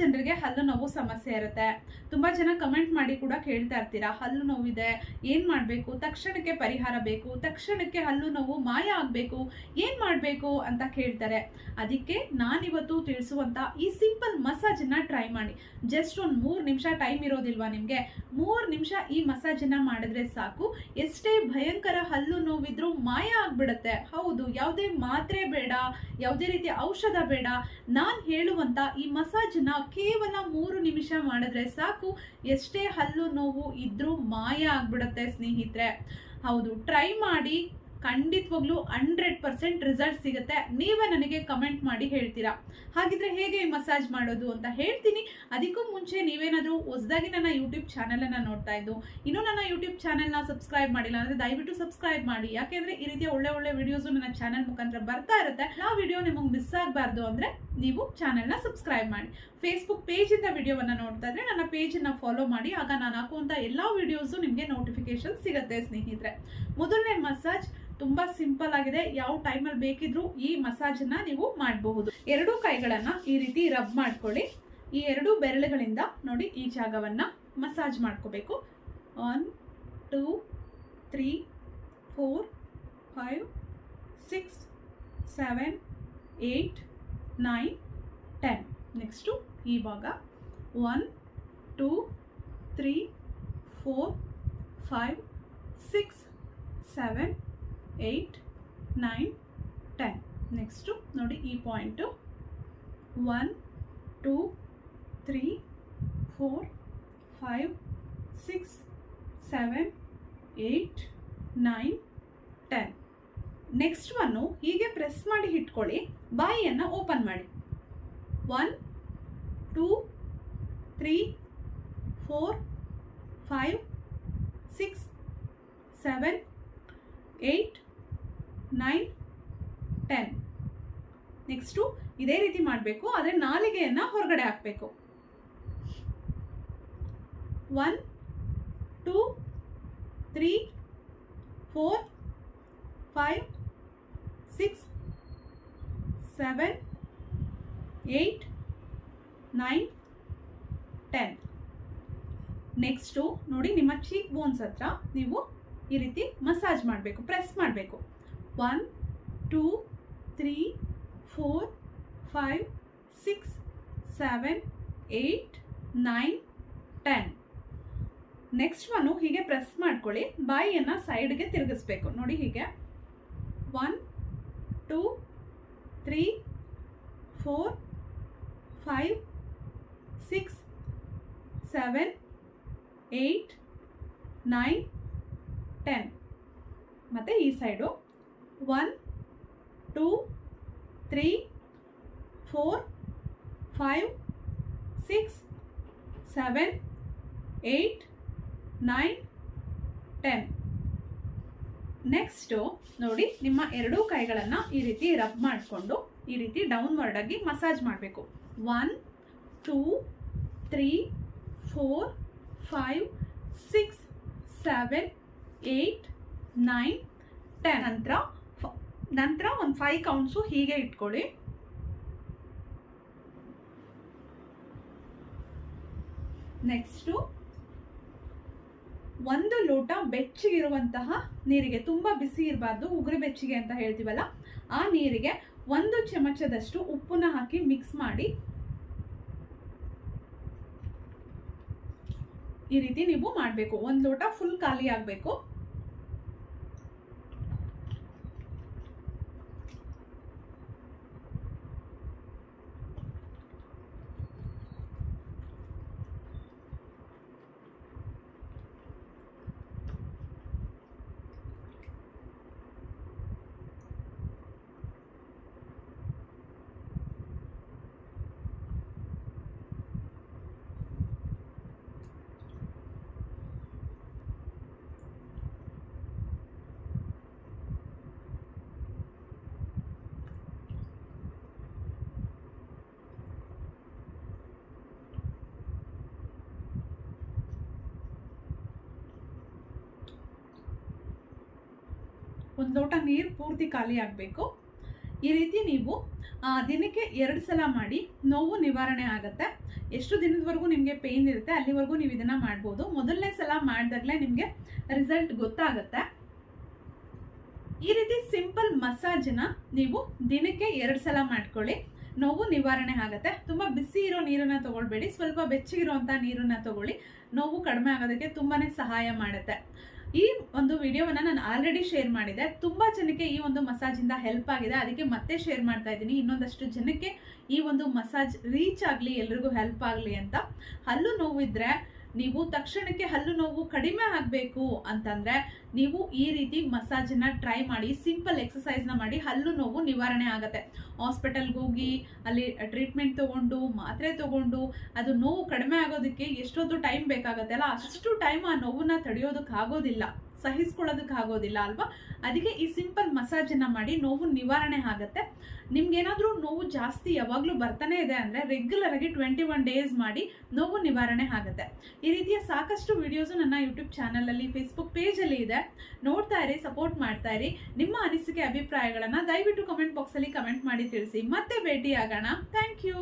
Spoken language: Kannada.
ಜನರಿಗೆ ಹಲ್ಲು ನೋವು ಸಮಸ್ಯೆ ಇರುತ್ತೆ. ತುಂಬಾ ಜನ ಕಮೆಂಟ್ ಮಾಡಿ ಕೂಡ ಕೇಳ್ತಾ ಇರ್ತೀರಾ, ಹಲ್ಲು ನೋವಿದೆ, ಏನ್ ಮಾಡ್ಬೇಕು, ತಕ್ಷಣಕ್ಕೆ ಪರಿಹಾರ ಬೇಕು, ತಕ್ಷಣಕ್ಕೆ ಹಲ್ಲು ನೋವು ಮಾಯ ಆಗ್ಬೇಕು, ಏನ್ ಮಾಡ್ಬೇಕು ಅಂತ ಕೇಳ್ತಾರೆ. ಅದಕ್ಕೆ ನಾನಿವತ್ತು ತಿಳಿಸುವಂತ ಈ ಸಿಂಪಲ್ ಮಸಾಜ್ನ ಟ್ರೈ ಮಾಡಿ. ಜಸ್ಟ್ ಒಂದ್ ಮೂರ್ ನಿಮಿಷ ಟೈಮ್ ಇರೋದಿಲ್ವಾ ನಿಮ್ಗೆ? ಮೂರ್ ನಿಮಿಷ ಈ ಮಸಾಜ್ನ ಮಾಡಿದ್ರೆ ಸಾಕು. ಎಷ್ಟೇ ಭಯಂಕರ ಹಲ್ಲು ನೋವಿದ್ರೂ ಮಾಯ ಆಗ್ಬಿಡುತ್ತೆ. ಹೌದು, ಯಾವುದೇ ಮಾತ್ರೆ ಬೇಡ, ಯಾವುದೇ ರೀತಿಯ ಔಷಧ ಬೇಡ. ನಾನ್ ಹೇಳುವಂತ ಈ ಮಸಾಜ್ನ ಕೇವಲ ಮೂರು ನಿಮಿಷ ಮಾಡಿದ್ರೆ ಸಾಕು. ಎಷ್ಟೇ ಹಲ್ಲು ನೋವು ಇದ್ರೂ ಮಾಯ ಆಗ್ಬಿಡುತ್ತೆ ಸ್ನೇಹಿತರೆ. ಹೌದು ಟ್ರೈ ಮಾಡಿ. ಖಂಡಿತವಾಗ್ಲೂ ಹಂಡ್ರೆಡ್ ಪರ್ಸೆಂಟ್ ರಿಸಲ್ಟ್ ಸಿಗುತ್ತೆ. ನೀವೇ ನನಗೆ ಕಮೆಂಟ್ ಮಾಡಿ ಹೇಳ್ತೀರಾ? ಹಾಗಿದ್ರೆ ಹೇಗೆ ಮಸಾಜ್ ಮಾಡೋದು ಅಂತ ಹೇಳ್ತೀನಿ. ಅದಕ್ಕೂ ಮುಂಚೆ ನೀವೇನಾದರೂ ಹೊಸದಾಗಿ ನನ್ನ ಯೂಟ್ಯೂಬ್ ಚಾನಲನ್ನು ನೋಡ್ತಾ ಇದ್ದು, ಇನ್ನೂ ನನ್ನ ಯೂಟ್ಯೂಬ್ ಚಾನಲ್ನ ಸಬ್ಸ್ಕ್ರೈಬ್ ಮಾಡಿಲ್ಲ ಅಂದರೆ ದಯವಿಟ್ಟು ಸಬ್ಸ್ಕ್ರೈಬ್ ಮಾಡಿ. ಯಾಕೆಂದರೆ ಈ ರೀತಿಯ ಒಳ್ಳೆ ಒಳ್ಳೆ ವಿಡಿಯೋಸು ನನ್ನ ಚಾನಲ್ ಮುಖಾಂತರ ಬರ್ತಾ ಇರುತ್ತೆ. ಆ ವಿಡಿಯೋ ನಿಮಗೆ ಮಿಸ್ ಆಗಬಾರ್ದು ಅಂದರೆ ನೀವು ಚಾನಲ್ನ ಸಬ್ಸ್ಕ್ರೈಬ್ ಮಾಡಿ. ಫೇಸ್ಬುಕ್ ಪೇಜಿಂದ ವಿಡಿಯೋವನ್ನು ನೋಡ್ತಾ ಇದ್ರೆ ನನ್ನ ಪೇಜನ್ನು ಫಾಲೋ ಮಾಡಿ. ಆಗ ನಾನು ಹಾಕುವಂಥ ಎಲ್ಲ ವಿಡಿಯೋಸು ನಿಮಗೆ ನೋಟಿಫಿಕೇಶನ್ ಸಿಗುತ್ತೆ, ಸ್ನೇಹಿತರೆ. ಮೊದಲನೇ ಮಸಾಜ್ ತುಂಬಾ ಸಿಂಪಲ್ ಆಗಿದೆ. ಯಾವ ಟೈಮಲ್ಲಿ ಬೇಕಿದ್ರೂ ಈ ಮಸಾಜನ್ನ ನೀವು ಮಾಡಬಹುದು. ಎರಡು ಕೈಗಳನ್ನ ಈ ರೀತಿ ರಬ್ ಮಾಡ್ಕೊಳ್ಳಿ. ಈ ಎರಡು ಬೆರಳುಗಳಿಂದ ನೋಡಿ ಈ ಜಾಗವನ್ನ ಮಸಾಜ್ ಮಾಡ್ಕೋಬೇಕು. One two three four five six seven eight nine ten next ಈ ಭಾಗ. One two three four five six seven eight nine ten next ನೋಡಿ ಈ point one two three four five six seven eight nine ten next one ಹೀಗೆ ಪ್ರೆಸ್ ಮಾಡಿ ಇಟ್ಕೊಳ್ಳಿ. ಬಾಯಿಯನ್ನು ಓಪನ್ ಮಾಡಿ. One two three four five six seven eight nine ten next ಇದೇ ರೀತಿ ಮಾಡಬೇಕು, ಆದರೆ ನಾಲಿಗೆಯನ್ನು ಹೊರಗಡೆ ಹಾಕಬೇಕು. One two three four five six seven eight nine ten next ನೋಡಿ ನಿಮ್ಮ ಚೀಕ್ ಬೋನ್ಸ್ ಹತ್ರ ನೀವು ಈ ರೀತಿ ಮಸಾಜ್ ಮಾಡಬೇಕು ಪ್ರೆಸ್ ಮಾಡಬೇಕು. One two three four five six seven eight nine ten next one ಹೀಗೆ ಪ್ರೆಸ್ ಮಾಡ್ಕೊಳ್ಳಿ. ಬಾಯಿಯನ್ನು ಸೈಡ್ಗೆ ತಿರುಗಿಸ್ಬೇಕು. ನೋಡಿ ಹೀಗೆ. One two three four five six seven eight nine ten ಮತ್ತು ಈ side one two three four five six seven eight nine ten next ನೋಡಿ ನಿಮ್ಮ ಎರಡೂ ಕೈಗಳನ್ನು ಈ ರೀತಿ ರಬ್ ಮಾಡಿಕೊಂಡು ಈ ರೀತಿ ಡೌನ್ವರ್ಡ್ ಆಗಿ ಮಸಾಜ್ ಮಾಡಬೇಕು. One two three four five six seven eight nine ten ನಂತರ ನಂತರ ಒಂದು ಫೈವ್ ಕೌಂಟ್ಸು ಹೀಗೆ ಇಟ್ಕೊಳ್ಳಿ. ನೆಕ್ಸ್ಟು ಒಂದು ಲೋಟ ಬೆಚ್ಚಗಿರುವಂತಹ ನೀರಿಗೆ, ತುಂಬ ಬಿಸಿ ಇರಬಾರ್ದು, ಉಗುರು ಬೆಚ್ಚಗೆ ಅಂತ ಹೇಳ್ತೀವಲ್ಲ, ಆ ನೀರಿಗೆ ಒಂದು ಚಮಚದಷ್ಟು ಉಪ್ಪನ್ನ ಹಾಕಿ ಮಿಕ್ಸ್ ಮಾಡಿ. ಈ ರೀತಿ ನೀವು ಮಾಡಬೇಕು. ಒಂದು ಲೋಟ ಫುಲ್ ಖಾಲಿ ಆಗಬೇಕು. ಒಂದು ಲೋಟ ನೀರು ಪೂರ್ತಿ ಖಾಲಿ ಆಗಬೇಕು. ಈ ರೀತಿ ನೀವು ದಿನಕ್ಕೆ ಎರಡು ಸಲ ಮಾಡಿ ನೋವು ನಿವಾರಣೆ ಆಗುತ್ತೆ. ಎಷ್ಟು ದಿನದವರೆಗೂ ನಿಮಗೆ ಪೇಯ್ನ್ ಇರುತ್ತೆ, ಅಲ್ಲಿವರೆಗೂ ನೀವು ಇದನ್ನು ಮಾಡ್ಬೋದು. ಮೊದಲನೇ ಸಲ ಮಾಡಿದಾಗಲೇ ನಿಮಗೆ ರಿಸಲ್ಟ್ ಗೊತ್ತಾಗುತ್ತೆ. ಈ ರೀತಿ ಸಿಂಪಲ್ ಮಸಾಜನ್ನ ನೀವು ದಿನಕ್ಕೆ ಎರಡು ಸಲ ಮಾಡ್ಕೊಳ್ಳಿ. ನೋವು ನಿವಾರಣೆ ಆಗುತ್ತೆ. ತುಂಬ ಬಿಸಿ ಇರೋ ನೀರನ್ನು ತೊಗೊಳ್ಬೇಡಿ. ಸ್ವಲ್ಪ ಬೆಚ್ಚಗಿರುವಂಥ ನೀರನ್ನು ತಗೊಳ್ಳಿ. ನೋವು ಕಡಿಮೆ ಆಗೋದಕ್ಕೆ ತುಂಬಾ ಸಹಾಯ ಮಾಡುತ್ತೆ. ಈ ಒಂದು ವಿಡಿಯೋವನ್ನ ನಾನು ಆಲ್ರೆಡಿ ಶೇರ್ ಮಾಡಿದೆ. ತುಂಬಾ ಜನಕ್ಕೆ ಈ ಒಂದು ಮಸಾಜಿಂದ ಹೆಲ್ಪ್ ಆಗಿದೆ. ಅದಕ್ಕೆ ಮತ್ತೆ ಶೇರ್ ಮಾಡ್ತಾ ಇದ್ದೀನಿ. ಇನ್ನೊಂದಷ್ಟು ಜನಕ್ಕೆ ಈ ಒಂದು ಮಸಾಜ್ ರೀಚ್ ಆಗಲಿ, ಎಲ್ರಿಗೂ ಹೆಲ್ಪ್ ಆಗಲಿ ಅಂತ. ಹಲ್ಲು ನೋವಿದ್ರೆ ನೀವು ತಕ್ಷಣಕ್ಕೆ ಹಲ್ಲು ನೋವು ಕಡಿಮೆ ಆಗಬೇಕು ಅಂತಂದ್ರೆ ನೀವು ಈ ರೀತಿ ಮಸಾಜನ್ನ ಟ್ರೈ ಮಾಡಿ ಸಿಂಪಲ್ ಎಕ್ಸಸೈಸ್ನ ಮಾಡಿ ಹಲ್ಲು ನೋವು ನಿವಾರಣೆ ಆಗುತ್ತೆ. ಹಾಸ್ಪಿಟಲ್ಗೆ ಹೋಗಿ, ಅಲ್ಲಿ ಟ್ರೀಟ್ಮೆಂಟ್ ತಗೊಂಡು, ಮಾತ್ರೆ ತೊಗೊಂಡು, ಅದು ನೋವು ಕಡಿಮೆ ಆಗೋದಕ್ಕೆ ಎಷ್ಟೊಂದು ಟೈಮ್ ಬೇಕಾಗತ್ತೆ ಅಲ್ಲ? ಅಷ್ಟು ಟೈಮ್ ಆ ನೋವನ್ನ ತಡೆಯೋದಕ್ಕೆ ಆಗೋದಿಲ್ಲ ಸಹಿಸ್ಕೊಳ್ಳೋದಕ್ಕೆ ಆಗೋದಿಲ್ಲ ಅಲ್ವಾ? ಅದಕ್ಕೆ ಈ ಸಿಂಪಲ್ ಮಸಾಜನ್ನು ಮಾಡಿ ನೋವು ನಿವಾರಣೆ ಆಗುತ್ತೆ. ನಿಮ್ಗೇನಾದರೂ ನೋವು ಜಾಸ್ತಿ ಯಾವಾಗಲೂ ಬರ್ತಾನೆ ಇದೆ ಅಂದರೆ ರೆಗ್ಯುಲರ್ ಆಗಿ ಟ್ವೆಂಟಿ ಒನ್ ಡೇಸ್ ಮಾಡಿ ನೋವು ನಿವಾರಣೆ ಆಗುತ್ತೆ. ಈ ರೀತಿಯ ಸಾಕಷ್ಟು ವೀಡಿಯೋಸು ನನ್ನ ಯೂಟ್ಯೂಬ್ ಚಾನಲಲ್ಲಿ ಫೇಸ್ಬುಕ್ ಪೇಜಲ್ಲಿ ಇದೆ. ನೋಡ್ತಾ ಇರಿ ಸಪೋರ್ಟ್ ಮಾಡ್ತಾ ಇರಿ. ನಿಮ್ಮ ಅನಿಸಿಕೆ, ಅಭಿಪ್ರಾಯಗಳನ್ನು ದಯವಿಟ್ಟು ಕಮೆಂಟ್ ಬಾಕ್ಸಲ್ಲಿ ಕಮೆಂಟ್ ಮಾಡಿ ತಿಳಿಸಿ. ಮತ್ತೆ ಭೇಟಿ ಆಗೋಣ ಥ್ಯಾಂಕ್ ಯು